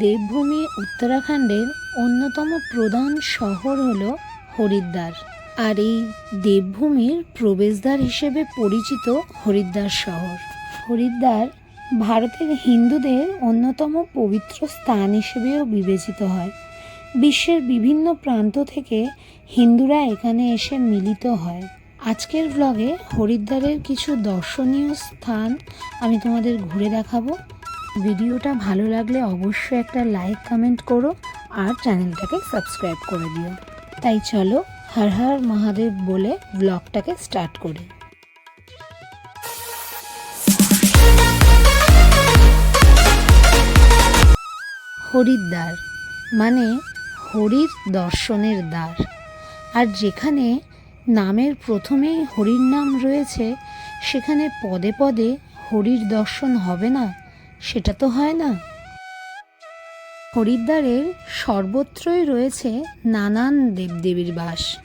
দেবভূমি উত্তরাখণ্ডের অন্যতম প্রধান শহর হল হরিদ্বার। আর এই দেবভূমির প্রবেশদ্বার হিসেবে পরিচিত হরিদ্বার শহর। হরিদ্বার ভারতের হিন্দুদের অন্যতম পবিত্র স্থান হিসেবেও বিবেচিত হয়। বিশ্বের বিভিন্ন প্রান্ত থেকে হিন্দুরা এখানে এসে মিলিত হয়। আজকের ব্লগে হরিদ্বারের কিছু দর্শনীয় স্থান আমি তোমাদের ঘুরে দেখাবো। ভিডিওটা ভালো লাগলে অবশ্যই একটা লাইক কমেন্ট করো আর চ্যানেলটাকে সাবস্ক্রাইব করে দিও। তাই চলো হর হর মহাদেব বলে ব্লগটাকে স্টার্ট করি। হরিদ্বার মানে হরির দর্শনের দ্বার। আর যেখানে নামের প্রথমেই হরির নাম রয়েছে, সেখানে পদে পদে হরির দর্শন হবে না? সেটা তো হয় না। হরিদ্বারের সর্বত্রই রয়েছে নানান দেবদেবীর বাস।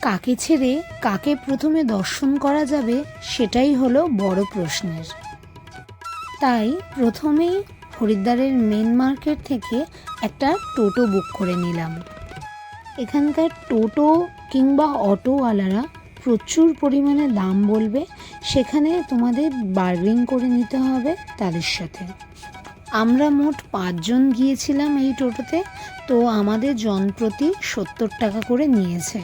কাকে ছেড়ে কাকে প্রথমে দর্শন করা যাবে সেটাই হলো বড় প্রশ্নের। তাই প্রথমেই হরিদ্বারের মেন মার্কেট থেকে একটা টোটো বুক করে নিলাম। এখানকার টোটো কিংবা অটোওয়ালারা প্রচুর পরিমাণে দাম বলবে, সেখানে তোমাদের বার্গেন করে নিতে হবে তাদের সাথে। আমরা মোট পাঁচজন গিয়েছিলাম এই টোটোতে, তো আমাদের জনপ্রতি সত্তর টাকা করে নিয়েছে।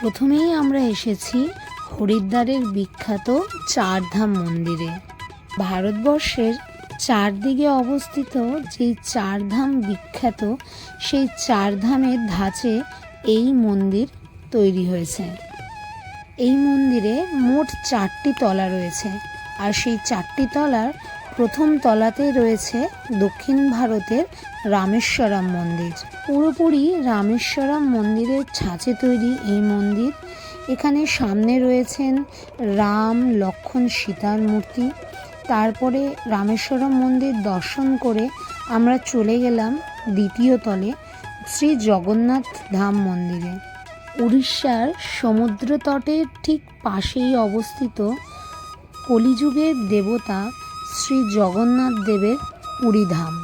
প্রথমেই আমরা এসেছি হরিদ্বারের বিখ্যাত চারধাম মন্দিরে। ভারতবর্ষের চারদিকে অবস্থিত যেই চারধাম বিখ্যাত, সেই চারধামের ধাঁচে এই মন্দির তৈরি হয়েছে। এই মন্দিরে মোট চারটি তলা রয়েছে আর সেই চারটি তলার প্রথম তলাতে রয়েছে দক্ষিণ ভারতের রামেশ্বরম মন্দির। পুরোপুরি রামেশ্বরম মন্দিরের ছাঁচে তৈরি এই মন্দির। এখানে সামনে রয়েছেন রাম লক্ষণ সীতার মূর্তি। তারপরে রামেশ্বরম মন্দির দর্শন করে আমরা চলে গেলাম দ্বিতীয় তলে শ্রী জগন্নাথ ধাম মন্দিরে। উড়িষ্যার সমুদ্র তটের ঠিক পাশেই অবস্থিত কলিযুগের দেবতা শ্রী জগন্নাথ দেবের পুরীধাম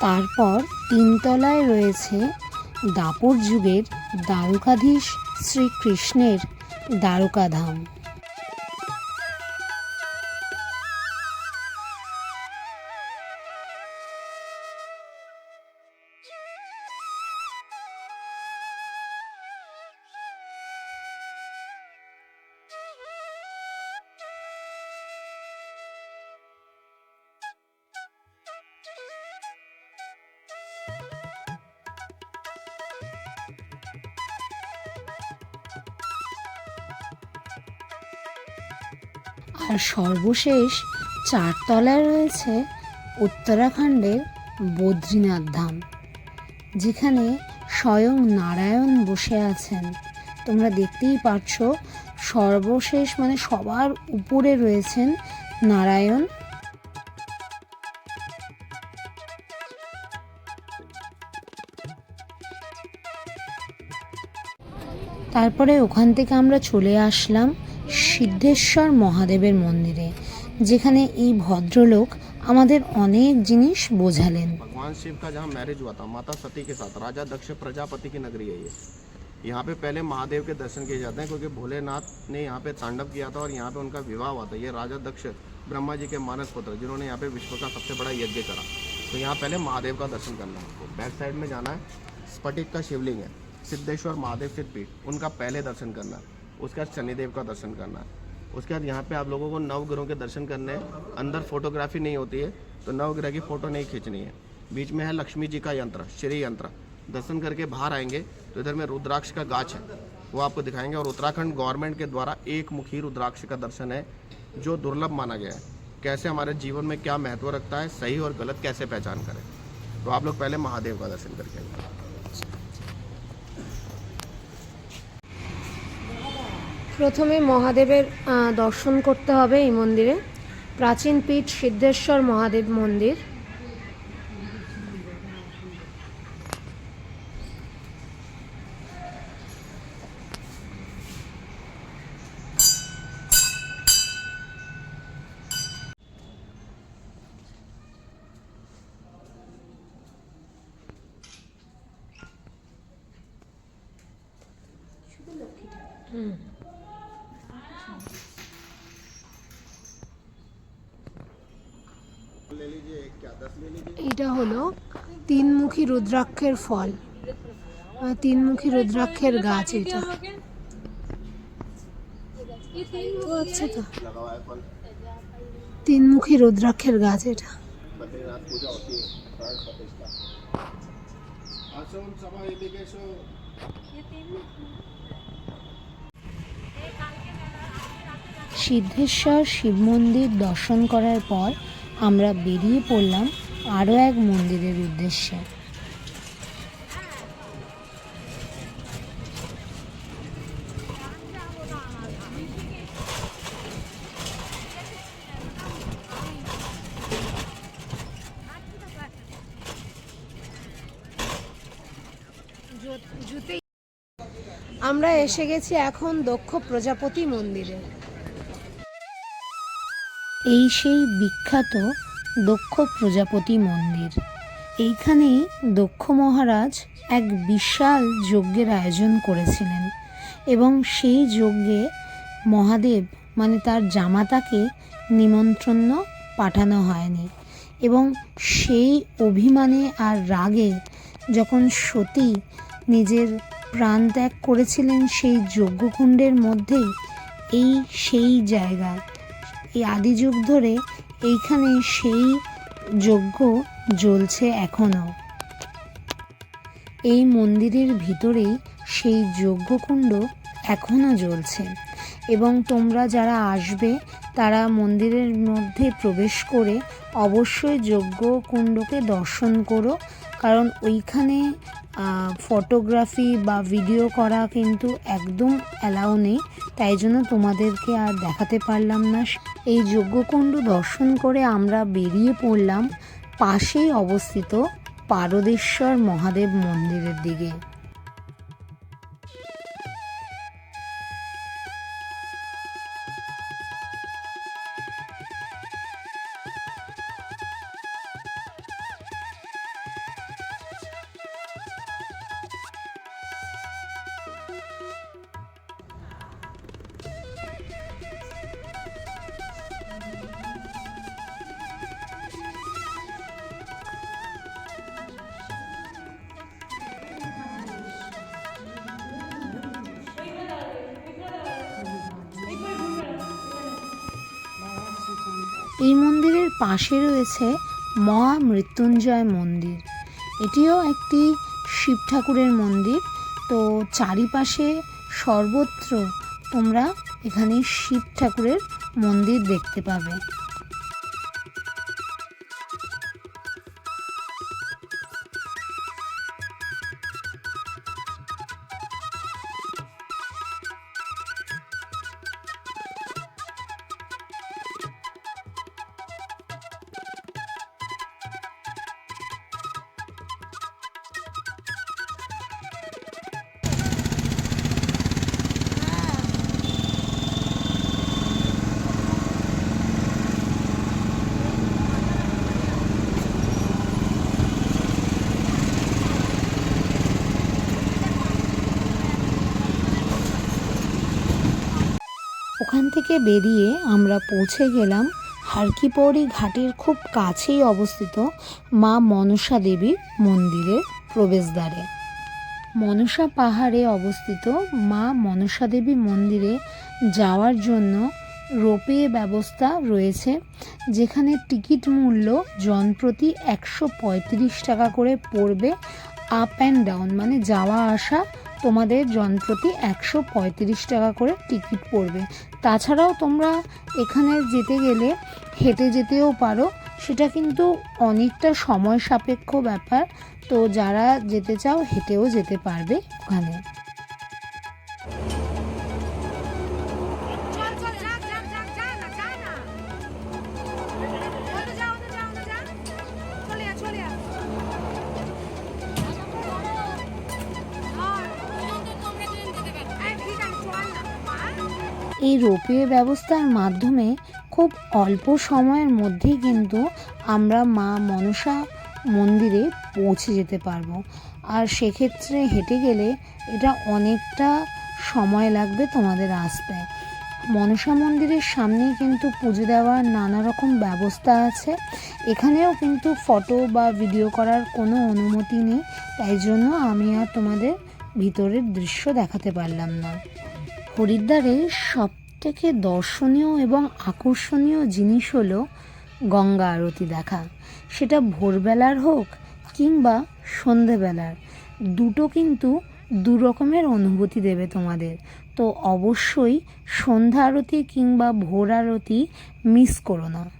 তারপর তিনতলায় রয়েছে দাপর যুগের দ্বারকাধীশ শ্রীকৃষ্ণের দ্বারকাধাম। আর সর্বশেষ চারতলায় রয়েছে উত্তরাখণ্ডের বদ্রীনাথ ধাম, যেখানে স্বয়ং নারায়ণ বসে আছেন। তোমরা দেখতেই পাচ্ছ, সর্বশেষ মানে সবার উপরে রয়েছেন নারায়ণ। তারপরে ওখান থেকে আমরা চলে আসলাম সিদ্ধেশ্বর মহাদেবের মন্দিরে যেখানে এই ভদ্রলোক আমাদের অনেক জিনিস বোঝালেন भगवान शिव का जहाँ मैरिज हुआ था माता सती के साथ राजा दक्ष प्रजापति की नगरी है ये यहाँ पे पहले महादेव के दर्शन किए जाते हैं क्योंकि भोलेनाथ ने यहाँ पे तांडव किया था और यहाँ पे उनका विवाह हुआ था ये राजा दक्ष ब्रह्मा जी के मानस पुत्र जिन्होंने यहाँ पे विश्व का सबसे बड़ा यज्ञ करा तो यहाँ पहले महादेव का दर्शन करना है आपको बैक साइड में जाना है स्फटिक का शिवलिंग है सिद्धेश्वर महादेव सिद्धपीठ उनका पहले दर्शन करना उसके बाद शनिदेव का दर्शन करना उसके बाद यहाँ पे आप लोगों को नवग्रहों के दर्शन करने हैं। अंदर फोटोग्राफी नहीं होती है तो नवग्रह की फ़ोटो नहीं खींचनी है। बीच में है लक्ष्मी जी का यंत्र, श्री यंत्र। दर्शन करके बाहर आएँगे तो इधर में रुद्राक्ष का गाछ है, वो आपको दिखाएँगे। और उत्तराखंड गवर्नमेंट के द्वारा एक मुखी रुद्राक्ष का दर्शन है, जो दुर्लभ माना गया है। कैसे हमारे जीवन में क्या महत्व रखता है, सही और गलत कैसे पहचान करें? तो आप लोग पहले महादेव का दर्शन करके आइए। প্রথমে মহাদেবের দর্শন করতে হবে এই মন্দিরে। প্রাচীন পীঠ সিদ্ধেশ্বর মহাদেব মন্দির। ले এটা হলো তিনমুখী রুদ্রাক্ষের ফল। তিনমুখী রুদ্রাক্ষের গাছ এটা। আচ্ছা তিনমুখী রুদ্রাক্ষের গাছ এটা। সিদ্ধেশ্বর শিব মন্দির দর্শন করার পর আমরা বেরিয়ে পড়লাম আরও এক মন্দিরের উদ্দেশ্যে। আমরা এসে গেছি এখন দক্ষ প্রজাপতি মন্দিরে। এই সেই বিখ্যাত দক্ষ প্রজাপতি মন্দির। এইখানেই দক্ষ মহারাজ এক বিশাল যজ্ঞের আয়োজন করেছিলেন এবং সেই যজ্ঞে মহাদেব মানে তার জামাতাকে নিমন্ত্রণ পাঠানো হয়নি এবং সেই অভিমানে আর রাগে যখন সতী নিজের প্রাণ ত্যাগ করেছিলেন সেই যজ্ঞকুণ্ডের মধ্যেই, এই সেই জায়গা এই আদি যুগ ধরে এইখানে সেই যজ্ঞ জ্বলছে এখনও। এই মন্দিরের ভিতরেই সেই যজ্ঞকুণ্ড এখনও জ্বলছে এবং তোমরা যারা আসবে, তারা মন্দিরের মধ্যে প্রবেশ করে অবশ্যই যজ্ঞকুণ্ডকে দর্শন করো, কারণ ওইখানে ফটোগ্রাফি বা ভিডিও করা কিন্তু একদম অ্যালাউ নেই। তাই জন্য তোমাদেরকে আর দেখাতে পারলাম না। এই যজ্ঞকুণ্ড দর্শন করে আমরা বেরিয়ে পড়লাম পাশেই অবস্থিত পারদেশ্বর মহাদেব মন্দিরের দিকে। এই মন্দিরের পাশে রয়েছে মহা মৃত্যুঞ্জয় মন্দির। এটিও একটি শিব ঠাকুরের মন্দির। তো চারিপাশে সর্বত্র তোমরা এখানে শিব ঠাকুরের মন্দির দেখতে পাবে। থেকে বেরিয়ে আমরা পৌঁছে গেলাম হারকিপৌরি ঘাটের খুব কাছেই অবস্থিত মা মনসা দেবীর মন্দিরের প্রবেশদ্বারে। মনসা পাহাড়ে অবস্থিত মা মনসা দেবী মন্দিরে যাওয়ার জন্য রোপে ব্যবস্থা রয়েছে, যেখানে টিকিট মূল্য জনপ্রতি একশো পঁয়ত্রিশ টাকা করে পড়বে আপ অ্যান্ড ডাউন মানে যাওয়া আসা তোমাদের জনপ্রতি একশো পঁয়ত্রিশ টাকা করে টিকিট পড়বে। তাছাড়াও তোমরা এখানে যেতে গেলে হেঁটে যেতেও পারো। সেটা কিন্তু অনেকটা সময় সাপেক্ষ ব্যাপার। তো যারা যেতে চাও, হেঁটেও যেতে পারবে ওখানে। এই রোপওয়ে ব্যবস্থার মাধ্যমে খুব অল্প সময়ের মধ্যেই কিন্তু আমরা মা মনসা মন্দিরে পৌঁছে যেতে পারব। আর সেক্ষেত্রে হেঁটে গেলে এটা অনেকটা সময় লাগবে তোমাদের আসতে। মনসা মন্দিরের সামনেই কিন্তু পুজো দেওয়ার নানা রকম ব্যবস্থা আছে। এখানেও কিন্তু ফটো বা ভিডিও করার কোনো অনুমতি নেই, তাই জন্য আমি আর তোমাদের ভিতরের দৃশ্য দেখাতে পারলাম না। হরিদ্বারের সব থেকে দর্শনীয় এবং আকর্ষণীয় জিনিস হলো গঙ্গা আরতি দেখা। সেটা ভোরবেলার হোক কিংবা সন্ধেবেলার। দুটো কিন্তু দু রকমের অনুভূতি দেবে তোমাদের। তো অবশ্যই সন্ধ্যা আরতি কিংবা ভোর আরতি মিস করো না।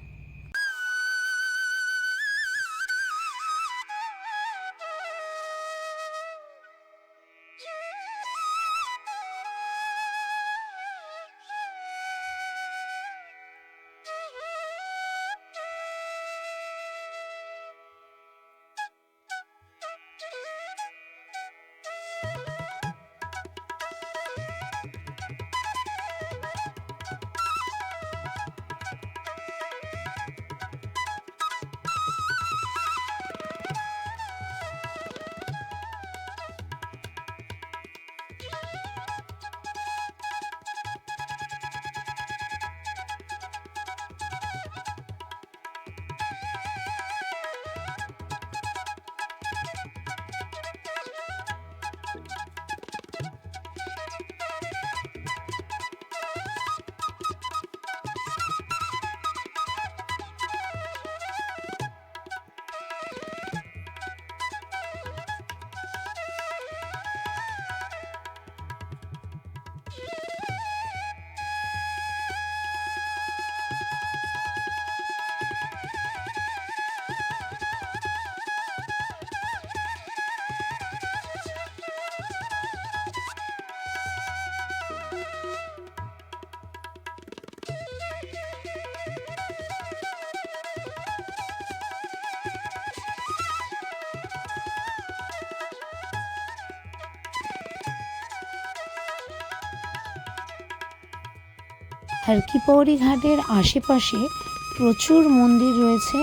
হারকিপৌরি ঘাটের আশেপাশে প্রচুর মন্দির রয়েছে।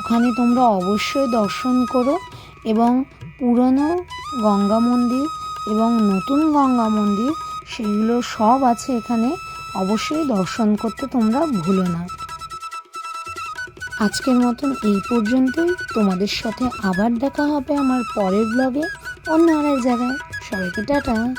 ওখানে তোমরা অবশ্যই দর্শন করো এবং পুরনো গঙ্গা মন্দির এবং নতুন গঙ্গা মন্দির, সেগুলো সব আছে এখানে। অবশ্যই দর্শন করতে তোমরা ভুলো না। আজকের মতন এই পর্যন্তই। তোমাদের সাথে আবার দেখা হবে আমার পরের ব্লগে অন্য আরেক জায়গায়। সবাইকে টাটা।